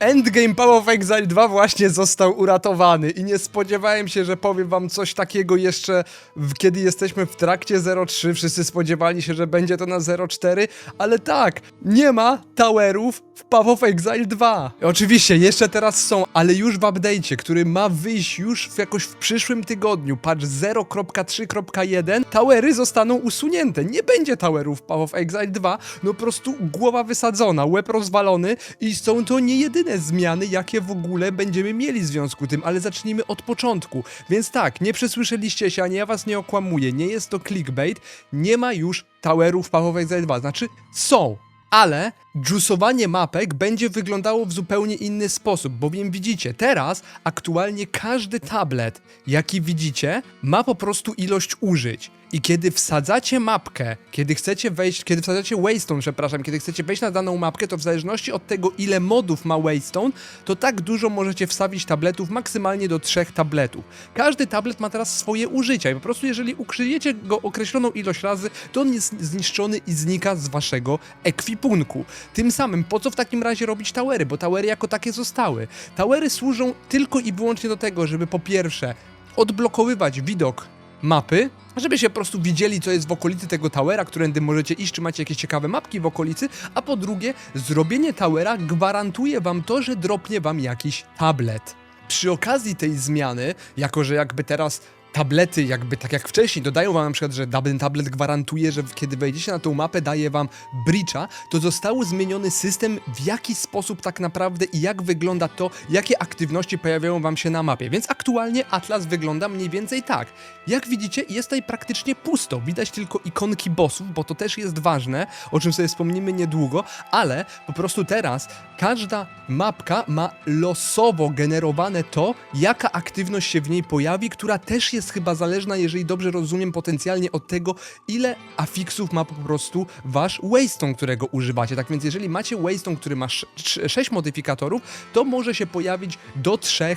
Endgame Power of Exile 2 właśnie został uratowany i nie spodziewałem się, że powiem wam coś takiego jeszcze, w, kiedy jesteśmy w trakcie 03. Wszyscy spodziewali się, że będzie to na 04, ale tak, nie ma towerów w Power of Exile 2. Oczywiście, jeszcze teraz są, ale już w update'cie, który ma wyjść już w, jakoś w przyszłym tygodniu, patch 0.3.1, towery zostaną usunięte. Nie będzie towerów w Power of Exile 2, no po prostu głowa wysadzona, łeb rozwalony i są to nie jedyne zmiany, jakie w ogóle będziemy mieli w związku tym, ale zacznijmy od początku. Więc tak, nie przesłyszeliście się, ani ja was nie okłamuję, nie jest to clickbait, nie ma już towerów w Power of Exile 2, znaczy są, ale juicowanie mapek będzie wyglądało w zupełnie inny sposób, bowiem widzicie, teraz aktualnie każdy tablet, jaki widzicie, ma po prostu ilość użyć. I kiedy wsadzacie mapkę, kiedy chcecie wejść, kiedy wsadzacie Waystone, przepraszam, kiedy chcecie wejść na daną mapkę, to w zależności od tego, ile modów ma Waystone, to tak dużo możecie wstawić tabletów, maksymalnie do trzech tabletów. Każdy tablet ma teraz swoje użycia i po prostu jeżeli ukryjecie go określoną ilość razy, to on jest zniszczony i znika z waszego ekwipunku. Tym samym, po co w takim razie robić towery? Bo towery jako takie zostały. Towery służą tylko i wyłącznie do tego, żeby po pierwsze odblokowywać widok mapy, żeby się po prostu widzieli, co jest w okolicy tego towera, którędy możecie iść, czy macie jakieś ciekawe mapki w okolicy, a po drugie, zrobienie towera gwarantuje wam to, że dropnie wam jakiś tablet. Przy okazji tej zmiany, jako że jakby teraz tablety, jakby tak jak wcześniej, dodają wam na przykład, że Double Tablet gwarantuje, że kiedy wejdziecie na tą mapę, daje wam breacha, to został zmieniony system, w jaki sposób tak naprawdę i jak wygląda to, jakie aktywności pojawiają wam się na mapie. Więc aktualnie Atlas wygląda mniej więcej tak. Jak widzicie, jest tutaj praktycznie pusto. Widać tylko ikonki bossów, bo to też jest ważne, o czym sobie wspomnimy niedługo, ale po prostu teraz każda mapka ma losowo generowane to, jaka aktywność się w niej pojawi, która też jest chyba zależna, jeżeli dobrze rozumiem, potencjalnie od tego, ile afiksów ma po prostu wasz Waystone, którego używacie. Tak więc jeżeli macie Waystone, który ma 6 modyfikatorów, to może się pojawić do 3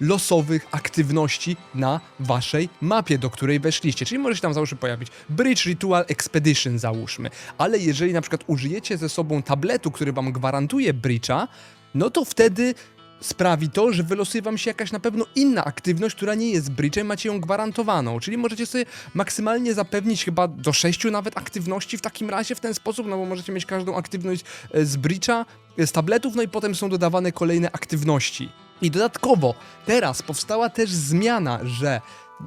losowych aktywności na waszej mapie, do której weszliście. Czyli może się tam załóżmy pojawić Bridge Ritual Expedition załóżmy. Ale jeżeli na przykład użyjecie ze sobą tabletu, który wam gwarantuje Bridge'a, no to wtedy sprawi to, że wylosuje wam się jakaś na pewno inna aktywność, która nie jest bridge'em, macie ją gwarantowaną. Czyli możecie sobie maksymalnie zapewnić chyba do 6 nawet aktywności w takim razie w ten sposób, no bo możecie mieć każdą aktywność e, z bridge'a, e, z tabletów, no i potem są dodawane kolejne aktywności. I dodatkowo teraz powstała też zmiana, że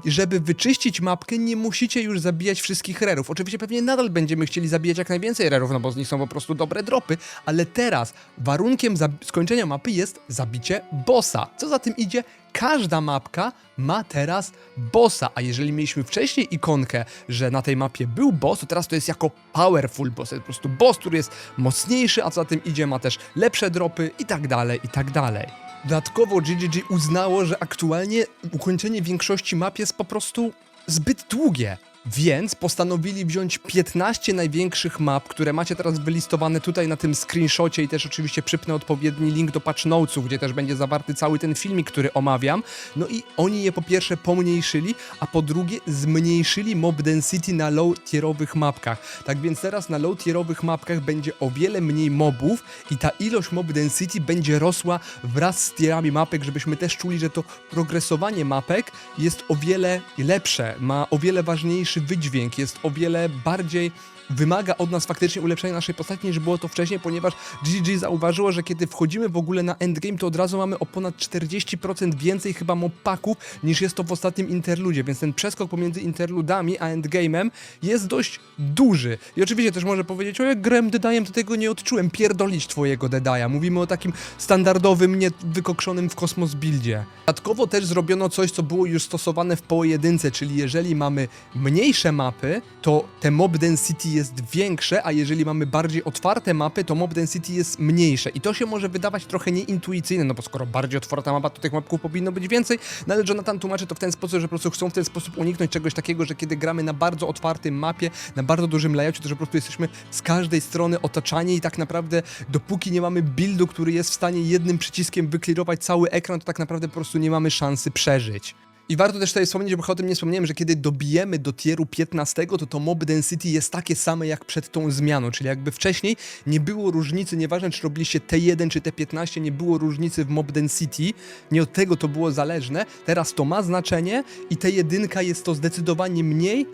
żeby wyczyścić mapkę, nie musicie już zabijać wszystkich rerów. Oczywiście pewnie nadal będziemy chcieli zabijać jak najwięcej rerów, no bo z nich są po prostu dobre dropy, ale teraz warunkiem skończenia mapy jest zabicie bossa. Co za tym idzie? Każda mapka ma teraz bossa, a jeżeli mieliśmy wcześniej ikonkę, że na tej mapie był boss, to teraz to jest jako powerful boss, to jest po prostu boss, który jest mocniejszy, a co za tym idzie ma też lepsze dropy i tak dalej, i tak dalej. Dodatkowo GGG uznało, że aktualnie ukończenie większości map jest po prostu zbyt długie. Więc postanowili wziąć 15 największych map, które macie teraz wylistowane tutaj na tym screenshocie i też oczywiście przypnę odpowiedni link do patch notesów, gdzie też będzie zawarty cały ten filmik, który omawiam. No i oni je po pierwsze pomniejszyli, a po drugie zmniejszyli mob density na low tierowych mapkach. Tak więc teraz na low tierowych mapkach będzie o wiele mniej mobów i ta ilość mob density będzie rosła wraz z tierami mapek, żebyśmy też czuli, że to progresowanie mapek jest o wiele lepsze, ma o wiele ważniejszy wydźwięk, jest o wiele bardziej wymaga od nas faktycznie ulepszenia naszej postaci niż było to wcześniej, ponieważ GG zauważyło, że kiedy wchodzimy w ogóle na endgame, to od razu mamy o ponad 40% więcej chyba mopaków niż jest to w ostatnim interludzie, więc ten przeskok pomiędzy interludami a endgame'em jest dość duży. I oczywiście też może powiedzieć, o jak grem Dedajem, to tego nie odczułem, pierdolić twojego Dedaja. Mówimy o takim standardowym, nie wykokszonym w kosmos buildzie. Dodatkowo też zrobiono coś, co było już stosowane w pojedynce, czyli jeżeli mamy mniejsze mapy, to te mob density jest większe, a jeżeli mamy bardziej otwarte mapy, to mob density jest mniejsze. I to się może wydawać trochę nieintuicyjne, no bo skoro bardziej otwarta mapa, to tych mapków powinno być więcej, no ale Jonathan tłumaczy to w ten sposób, że po prostu chcą w ten sposób uniknąć czegoś takiego, że kiedy gramy na bardzo otwartym mapie, na bardzo dużym layoutie, to że po prostu jesteśmy z każdej strony otaczani i tak naprawdę dopóki nie mamy buildu, który jest w stanie jednym przyciskiem wyklirować cały ekran, to tak naprawdę po prostu nie mamy szansy przeżyć. I warto też tutaj wspomnieć, bo o tym nie wspomniałem, że kiedy dobijemy do tieru 15, to to mob density jest takie same jak przed tą zmianą, czyli jakby wcześniej nie było różnicy, nieważne czy robiliście T1 czy T15, nie było różnicy w mob density, nie od tego to było zależne, teraz to ma znaczenie i T1 jest to zdecydowanie mniej,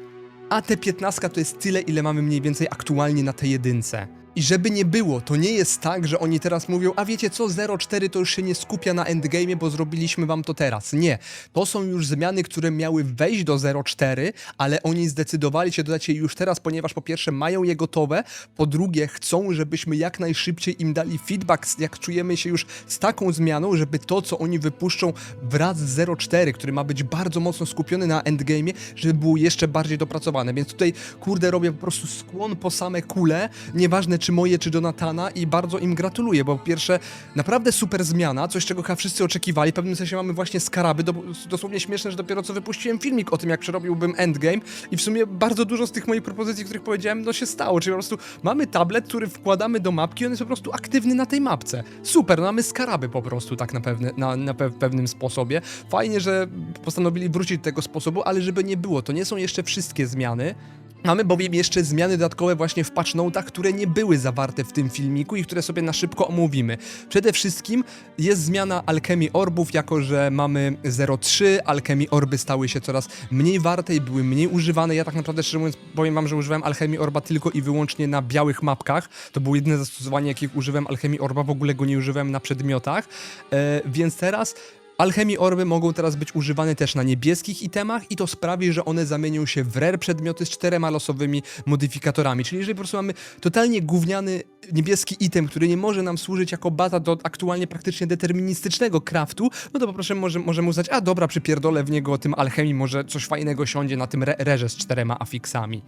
a T15 to jest tyle, ile mamy mniej więcej aktualnie na T1. I żeby nie było, to nie jest tak, że oni teraz mówią, a wiecie co, 0.4 to już się nie skupia na endgame, bo zrobiliśmy wam to teraz. Nie. To są już zmiany, które miały wejść do 0.4, ale oni zdecydowali się dodać je już teraz, ponieważ po pierwsze mają je gotowe, po drugie chcą, żebyśmy jak najszybciej im dali feedback, jak czujemy się już z taką zmianą, żeby to, co oni wypuszczą wraz z 0.4, który ma być bardzo mocno skupiony na endgame, żeby było jeszcze bardziej dopracowane. Więc tutaj, kurde, robię po prostu skłon po same kule, nieważne czy moje, czy Jonatana i bardzo im gratuluję, bo po pierwsze, naprawdę super zmiana, coś czego chyba wszyscy oczekiwali, w pewnym sensie mamy właśnie skaraby, do, dosłownie śmieszne, że dopiero co wypuściłem filmik o tym, jak przerobiłbym endgame i w sumie bardzo dużo z tych moich propozycji, których powiedziałem, no się stało, czyli po prostu mamy tablet, który wkładamy do mapki, on jest po prostu aktywny na tej mapce. Super, no mamy skaraby po prostu tak na, pewne, na, na pe pewnym sposobie. Fajnie, że postanowili wrócić do tego sposobu, ale żeby nie było, to nie są jeszcze wszystkie zmiany, Mamy bowiem jeszcze zmiany dodatkowe właśnie w patch notach, które nie były zawarte w tym filmiku i które sobie na szybko omówimy. Przede wszystkim jest zmiana alchemii orbów, jako że mamy 0.3, alchemii orby stały się coraz mniej warte i były mniej używane. Ja tak naprawdę szczerze mówiąc powiem wam, że używałem alchemii orba tylko i wyłącznie na białych mapkach. To było jedyne zastosowanie, jakiego używałem alchemii orba, w ogóle go nie używałem na przedmiotach. E, więc teraz Alchemii orby mogą teraz być używane też na niebieskich itemach i to sprawi, że one zamienią się w rare przedmioty z czterema losowymi modyfikatorami. Czyli jeżeli po prostu mamy totalnie gówniany niebieski item, który nie może nam służyć jako baza do aktualnie praktycznie deterministycznego craftu, no to po prostu może, możemy uznać, a dobra, przypierdolę w niego tym alchemii, może coś fajnego siądzie na tym re rerze z czterema afiksami.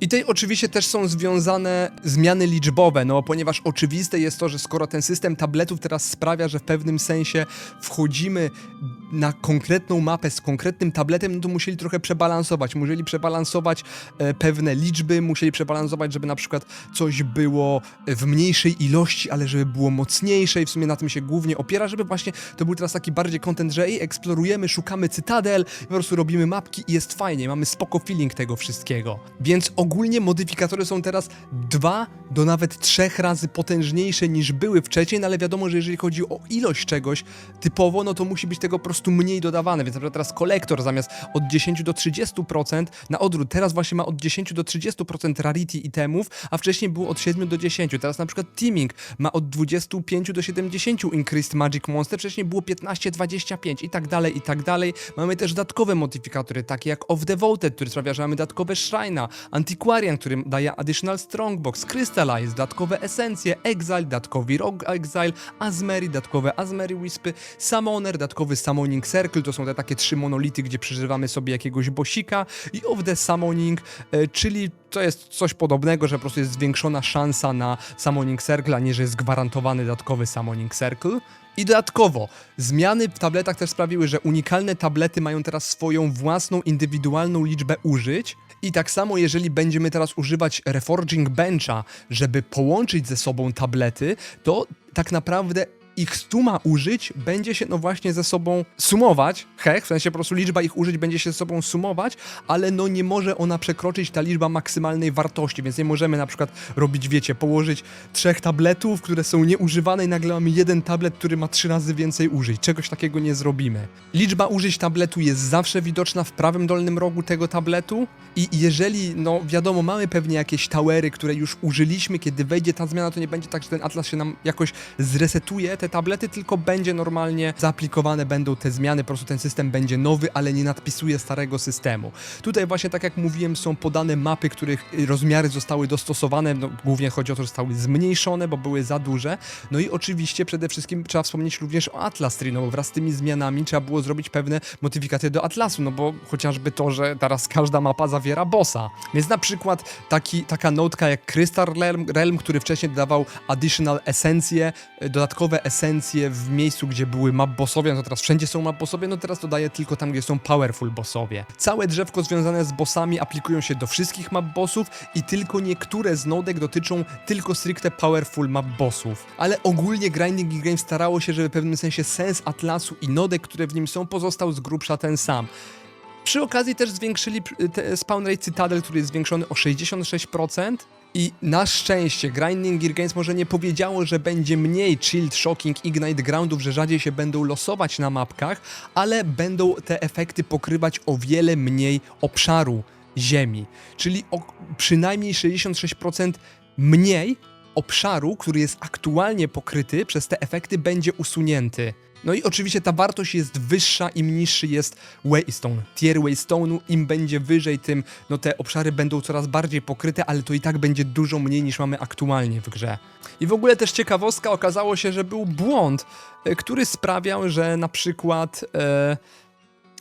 I tutaj oczywiście też są związane zmiany liczbowe, no ponieważ oczywiste jest to, że skoro ten system tabletów teraz sprawia, że w pewnym sensie wchodzimy na konkretną mapę z konkretnym tabletem, no to musieli trochę przebalansować. Musieli przebalansować e, pewne liczby, musieli przebalansować, żeby na przykład coś było w mniejszej ilości, ale żeby było mocniejsze i w sumie na tym się głównie opiera, żeby właśnie to był teraz taki bardziej content, że ej, eksplorujemy, szukamy cytadel, po prostu robimy mapki i jest fajnie, mamy spoko feeling tego wszystkiego. Więc ogólnie modyfikatory są teraz dwa do nawet trzech razy potężniejsze niż były wcześniej, no ale wiadomo, że jeżeli chodzi o ilość czegoś typowo, no to musi być tego po prostu mniej dodawane, więc na przykład teraz kolektor zamiast od 10 do 30% na odwrót, teraz właśnie ma od 10 do 30% rarity itemów, a wcześniej było od 7 do 10. Teraz na przykład teaming ma od 25 do 70 increased magic monster, wcześniej było 15, 25 i tak dalej, i tak dalej. Mamy też dodatkowe modyfikatory, takie jak Of Devoted, który sprawia, że mamy dodatkowe Shrine'a, Antiquarian, który daje additional strongbox, Crystallize, dodatkowe esencje, Exile, dodatkowy Rogue Exile, Azmeri, dodatkowe Azmeri Wispy, Summoner, dodatkowy Summoning Circle, to są te takie trzy monolity, gdzie przeżywamy sobie jakiegoś bosika i Of the Summoning, e, czyli to jest coś podobnego, że po prostu jest zwiększona szansa na Summoning Circle, a nie, że jest gwarantowany dodatkowy Summoning Circle. I dodatkowo, zmiany w tabletach też sprawiły, że unikalne tablety mają teraz swoją własną, indywidualną liczbę użyć. I tak samo, jeżeli będziemy teraz używać Reforging Bencha, żeby połączyć ze sobą tablety, to tak naprawdę ich suma użyć będzie się no właśnie ze sobą sumować, hech, w sensie po prostu liczba ich użyć będzie się ze sobą sumować, ale no nie może ona przekroczyć ta liczba maksymalnej wartości, więc nie możemy na przykład robić, wiecie, położyć trzech tabletów, które są nieużywane i nagle mamy jeden tablet, który ma trzy razy więcej użyć. Czegoś takiego nie zrobimy. Liczba użyć tabletu jest zawsze widoczna w prawym dolnym rogu tego tabletu i jeżeli, no wiadomo, mamy pewnie jakieś towery, które już użyliśmy, kiedy wejdzie ta zmiana, to nie będzie tak, że ten atlas się nam jakoś zresetuje, te tablety, tylko będzie normalnie zaaplikowane będą te zmiany, po prostu ten system będzie nowy, ale nie nadpisuje starego systemu. Tutaj właśnie, tak jak mówiłem, są podane mapy, których rozmiary zostały dostosowane, no, głównie chodzi o to, że zostały zmniejszone, bo były za duże. No i oczywiście przede wszystkim trzeba wspomnieć również o Atlas Tree, no bo wraz z tymi zmianami trzeba było zrobić pewne modyfikacje do Atlasu, no bo chociażby to, że teraz każda mapa zawiera bossa. Więc na przykład taki, taka notka jak Crystal Realm, Realm, który wcześniej dodawał additional esencje, dodatkowe esencję w miejscu, gdzie były map bossowie, no to teraz wszędzie są map bossowie, no teraz to daje tylko tam, gdzie są powerful bossowie. Całe drzewko związane z bossami aplikują się do wszystkich map bossów i tylko niektóre z nodek dotyczą tylko stricte powerful map bossów. Ale ogólnie Grinding Games starało się, żeby w pewnym sensie sens Atlasu i nodek, które w nim są, pozostał z grubsza ten sam. Przy okazji też zwiększyli te spawn rate Citadel, który jest zwiększony o 66%. I na szczęście Grinding Gear Games może nie powiedziało, że będzie mniej Chilled, Shocking, Ignite Groundów, że rzadziej się będą losować na mapkach, ale będą te efekty pokrywać o wiele mniej obszaru ziemi. Czyli przynajmniej 66% mniej obszaru, który jest aktualnie pokryty przez te efekty, będzie usunięty. No i oczywiście ta wartość jest wyższa, im niższy jest Waystone. Tier Waystone'u, im będzie wyżej, tym no te obszary będą coraz bardziej pokryte, ale to i tak będzie dużo mniej niż mamy aktualnie w grze. I w ogóle też ciekawostka, okazało się, że był błąd, e, który sprawiał, że na przykład... E,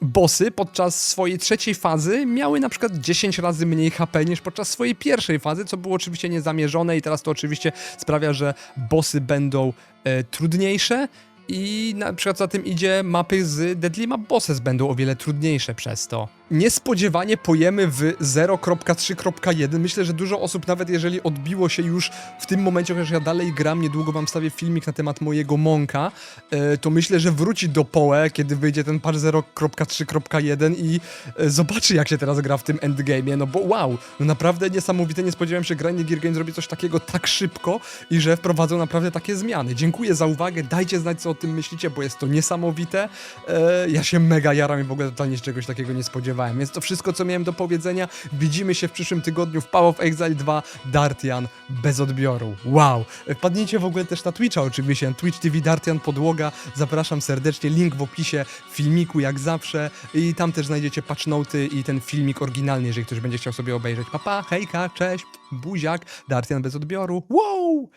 bossy podczas swojej trzeciej fazy miały na przykład 10 razy mniej HP niż podczas swojej pierwszej fazy, co było oczywiście niezamierzone i teraz to oczywiście sprawia, że bossy będą e, trudniejsze i na przykład za tym idzie mapy z Deadly Map Bosses będą o wiele trudniejsze przez to. Niespodziewanie pojemy w 0.3.1. Myślę, że dużo osób, nawet jeżeli odbiło się już w tym momencie, chociaż ja dalej gram, niedługo wam wstawię filmik na temat mojego Monka, e, to myślę, że wróci do Poe, kiedy wyjdzie ten patch 0.3.1 i e, zobaczy, jak się teraz gra w tym endgame'ie, no bo wow, no naprawdę niesamowite, nie spodziewałem się, że Grinding Gear Games zrobi coś takiego tak szybko i że wprowadzą naprawdę takie zmiany. Dziękuję za uwagę, dajcie znać, co o tym myślicie, bo jest to niesamowite. E, ja się mega jaram i w ogóle totalnie czegoś takiego nie spodziewałem. Więc to wszystko, co miałem do powiedzenia. Widzimy się w przyszłym tygodniu w Power of Exile 2 Dartian bez odbioru. Wow! Wpadnijcie w ogóle też na Twitcha oczywiście, Twitch TV Dartian Podłoga. Zapraszam serdecznie, link w opisie filmiku jak zawsze i tam też znajdziecie patch noty i ten filmik oryginalny, jeżeli ktoś będzie chciał sobie obejrzeć. Papa, hejka, cześć, buziak, Dartian bez odbioru. Wow!